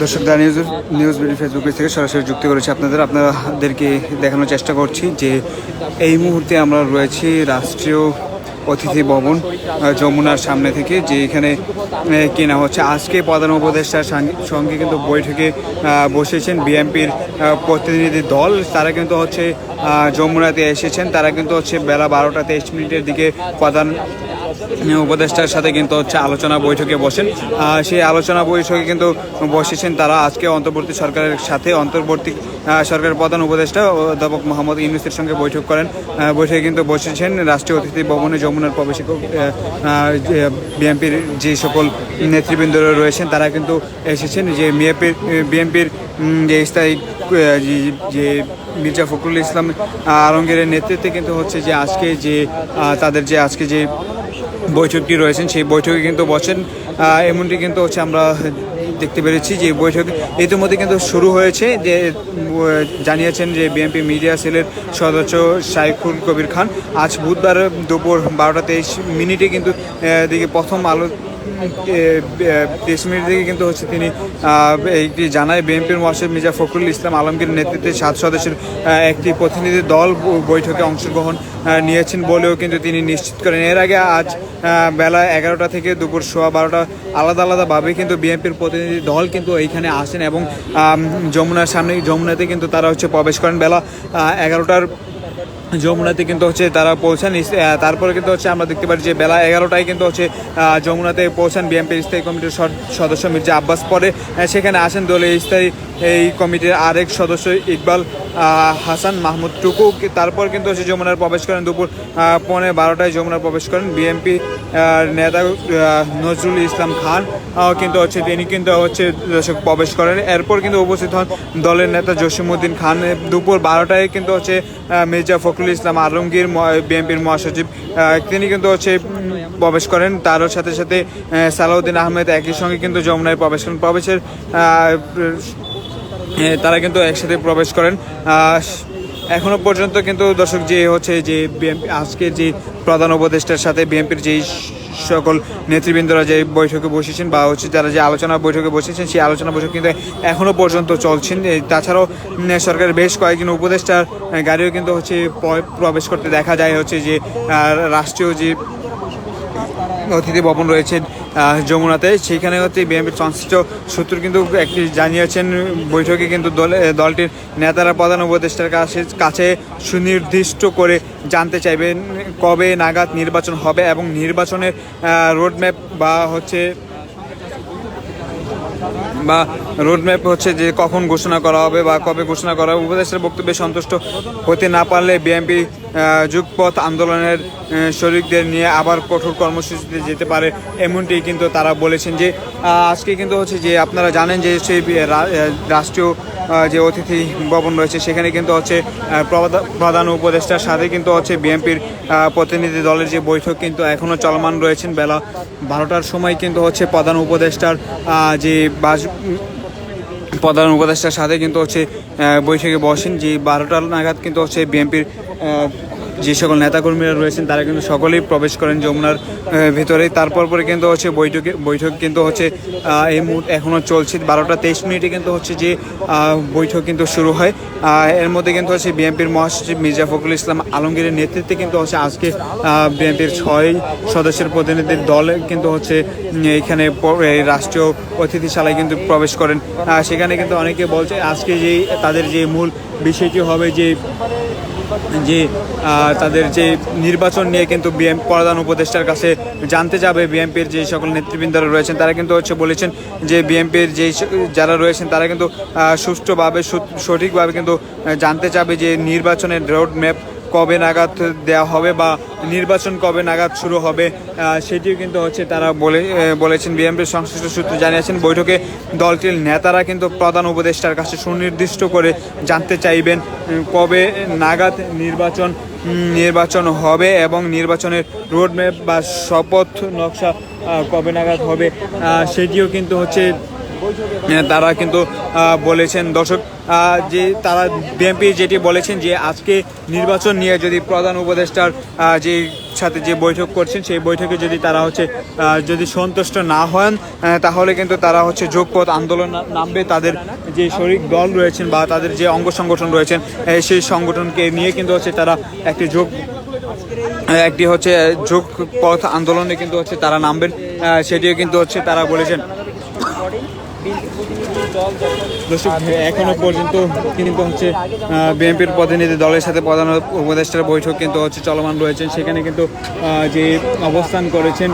দর্শক the news news BD Facebook page থেকে সরাসরি যুক্ত করেছি আপনাদের। আপনাদেরকে দেখানোর চেষ্টা করছি যে এই মুহূর্তে আমরা রয়েছি রাষ্ট্রীয় অতিথি ভবন যমুনার সামনে থেকে, যে এখানে কেনা হচ্ছে। আজকে প্রধান উপদেষ্টার সঙ্গে কিন্তু বৈঠকে বসেছেন বিএনপির প্রতিনিধি দল। তারা কিন্তু হচ্ছে যমুনাতে এসেছেন। তারা কিন্তু হচ্ছে বেলা বারোটা তেইশ মিনিটের দিকে প্রধান উপদেষ্টার সাথে কিন্তু হচ্ছে আলোচনা বৈঠকে বসেন। সেই আলোচনা বৈঠকে কিন্তু বসেছেন তারা। আজকে অন্তর্বর্তী সরকারের সাথে অন্তর্বর্তী সরকারের প্রধান উপদেষ্টা অধ্যাপক মোহাম্মদ ইউনুসের সঙ্গে বৈঠক করেন। বৈঠকে কিন্তু বসেছেন রাষ্ট্রীয় অতিথি ভবনে যমুনার প্রবেশিক বিএনপির যে সকল নেতৃবৃন্দ রয়েছেন, তারা কিন্তু এসেছেন। যে বিএনপির বিএনপির যে স্থায়ী যে- যে মির্জা ফখরুল ইসলাম আলমগীরের নেতৃত্বে কিন্তু হচ্ছে যে আজকে যে তাদের যে আজকে যে বৈঠকটি রয়েছেন, সেই বৈঠকে কিন্তু বসেন। এমনটি কিন্তু হচ্ছে আমরা দেখতে পেরেছি যে বৈঠক ইতিমধ্যে কিন্তু শুরু হয়েছে যে জানিয়েছেন যে বিএনপি মিডিয়া সেলের সদস্য শাইখুল কবির খান। আজ বুধবার দুপুর বারোটা তেইশ মিনিটে কিন্তু দিকে প্রথম আলো তেইশ থেকে কিন্তু হচ্ছে তিনি একটি জানায় বিএনপির মহাসচিব মির্জা ফখরুল ইসলাম আলমগীর নেতৃত্বে সাত সদস্যের একটি প্রতিনিধি দল বৈঠকে অংশগ্রহণ নিয়েছেন বলেও কিন্তু তিনি নিশ্চিত করেন। এর আগে আজ বেলা এগারোটা থেকে দুপুর সোয়া বারোটা আলাদা আলাদাভাবে কিন্তু বিএনপির প্রতিনিধি দল কিন্তু এইখানে আসেন এবং যমুনার সামনে, যমুনাতে কিন্তু তারা হচ্ছে প্রবেশ করেন। বেলা এগারোটার যমুনাতে কিন্তু হচ্ছে তারা পৌঁছান। তারপরে কিন্তু হচ্ছে আমরা দেখতে পাচ্ছি যে বেলা এগারোটায় কিন্তু হচ্ছে যমুনাতে পৌঁছান বিএনপির স্থায়ী কমিটির সদ- সদস্য মির্জা আব্বাস পরে সেখানে আসেন দলের স্থায়ী এই কমিটির আরেক সদস্য ইকবাল হাসান মাহমুদ টুকু। তারপর কিন্তু হচ্ছে যমুনার প্রবেশ করেন দুপুর পৌনে বারোটায় যমুনার প্রবেশ করেন বিএনপি নেতা নজরুল ইসলাম খান। কিন্তু হচ্ছে তিনি কিন্তু হচ্ছে প্রবেশ করেন। এরপর কিন্তু উপস্থিত হন দলের নেতা জসিমউদ্দিন খান। দুপুর বারোটায় কিন্তু হচ্ছে মির্জা ফখরুল ইসলাম আলমগীর বিএনপির মহাসচিব তিনি কিন্তু হচ্ছে প্রবেশ করেন। তারও সাথে সাথে সালাউদ্দিন আহমেদ একই সঙ্গে কিন্তু যমুনায় প্রবেশ করেন। প্রবেশের তারা কিন্তু একসাথে প্রবেশ করেন। এখনও পর্যন্ত কিন্তু দর্শক যে হচ্ছে যে বিএনপি আজকে যে প্রধান উপদেষ্টার সাথে বিএনপির যেই সকল নেতৃবৃন্দরা যে বৈঠকে বসেছেন বা হচ্ছে যারা যে আলোচনা বৈঠকে বসেছেন, সেই আলোচনা বৈঠক কিন্তু এখনও পর্যন্ত চলছেন তাছাড়াও সরকারের বেশ কয়েকজন উপদেষ্টার গাড়িও কিন্তু হচ্ছে প্রবেশ করতে দেখা যায় হচ্ছে যে রাষ্ট্রীয় যে অতিথি ভবন রয়েছে যমুনাতে। সেখানে হচ্ছে বিএনপির সংশ্লিষ্ট সূত্র কিন্তু একটি জানিয়েছেন, বৈঠকে কিন্তু দলে, দলটির নেতারা প্রধান উপদেষ্টার কাছে কাছে সুনির্দিষ্ট করে জানতে চাইবেন কবে নাগাদ নির্বাচন হবে এবং নির্বাচনের রোডম্যাপ বা হচ্ছে, বা রোডম্যাপ হচ্ছে যে কখন ঘোষণা করা হবে বা কবে ঘোষণা করা হবে। উপদেষ্টার বক্তব্যে সন্তুষ্ট হতে না পারলে বিএনপি যুগপথ আন্দোলনের শরিকদের নিয়ে আবার কঠোর কর্মসূচিতে যেতে পারে এমনটি কিন্তু তারা বলেছেন যে আজকে কিন্তু হচ্ছে যে আপনারা জানেন যে সেই রাষ্ট্রীয় যে অতিথি ভবন রয়েছে সেখানে কিন্তু হচ্ছে প্রধান উপদেষ্টার সাথে কিন্তু হচ্ছে বিএনপির প্রতিনিধি দলের যে বৈঠক কিন্তু এখনও চলমান রয়েছেন। বেলা বারোটার সময় কিন্তু হচ্ছে প্রধান উপদেষ্টার যে বাস প্রধান উপদেষ্টার সাথে কিন্তু হচ্ছে বৈঠকে বসেন যে বারোটা নাগাদ কিন্তু হচ্ছে বিএনপির যে সকল নেতাকর্মীরা রয়েছেন, তারা কিন্তু সকলেই প্রবেশ করেন যমুনার ভিতরে। তারপর পরে কিন্তু হচ্ছে বৈঠকে বৈঠক কিন্তু হচ্ছে এই মুহূর্তে এখনও চলছে। বারোটা তেইশ মিনিটে কিন্তু হচ্ছে যে বৈঠক কিন্তু শুরু হয়। এর মধ্যে কিন্তু হচ্ছে বিএনপির মহাসচিব মির্জা ফখরুল ইসলাম আলমগীরের নেতৃত্বে কিন্তু হচ্ছে আজকে বিএনপির ছয় সদস্যের প্রতিনিধির দল কিন্তু হচ্ছে এই রাষ্ট্রীয় অতিথিশালায় কিন্তু প্রবেশ করেন। সেখানে কিন্তু অনেকে বলছে, আজকে যে তাদের যে মূল বিষয়টি হবে যে যে তাদের যে নির্বাচন নিয়ে কিন্তু বিএম প্রধান উপদেষ্টার কাছে জানতে যাবে বিএনপির যে সকল নেতৃবৃন্দরা রয়েছেন, তারা কিন্তু হচ্ছে বলেছেন যে বিএনপির যে যারা রয়েছেন, তারা কিন্তু সুষ্ঠুভাবে সঠিকভাবে কিন্তু জানতে চাবে যে নির্বাচনের রোড ম্যাপ কবে নাগাদ দেওয়া হবে বা নির্বাচন কবে নাগাদ শুরু হবে সেটিও কিন্তু হচ্ছে তারা বলে বলেছেন। বিএনপির সংশ্লিষ্ট সূত্র জানিয়েছেন, বৈঠকে দলটির নেতারা কিন্তু প্রধান উপদেষ্টার কাছে সুনির্দিষ্ট করে জানতে চাইবেন কবে নাগাদ নির্বাচন নির্বাচন হবে এবং নির্বাচনের রোডম্যাপ বা শপথ নকশা কবে নাগাদ হবে সেটিও কিন্তু হচ্ছে তারা কিন্তু বলেছেন, দর্শক যে তারা বিএনপি যেটি বলেছেন যে আজকে নির্বাচন নিয়ে যদি প্রধান উপদেষ্টার যে সাথে যে বৈঠক করছেন, সেই বৈঠকে যদি তারা হচ্ছে যদি সন্তুষ্ট না হন তাহলে কিন্তু তারা হচ্ছে যোগপথ আন্দোলন নামবে। তাদের যে শরিক দল রয়েছেন বা তাদের যে অঙ্গ সংগঠন রয়েছেন সেই সংগঠনকে নিয়ে কিন্তু হচ্ছে তারা একটি যোগ একটি হচ্ছে যোগ পথ আন্দোলনে কিন্তু হচ্ছে তারা নামবেন। সেটিও কিন্তু হচ্ছে তারা বলেছেন। এখনও পর্যন্ত কিন্তু হচ্ছে বিএনপির প্রতিনিধি দলের সাথে প্রধান উপদেষ্টার বৈঠক কিন্তু হচ্ছে চলমান রয়েছেন সেখানে কিন্তু যে অবস্থান করেছেন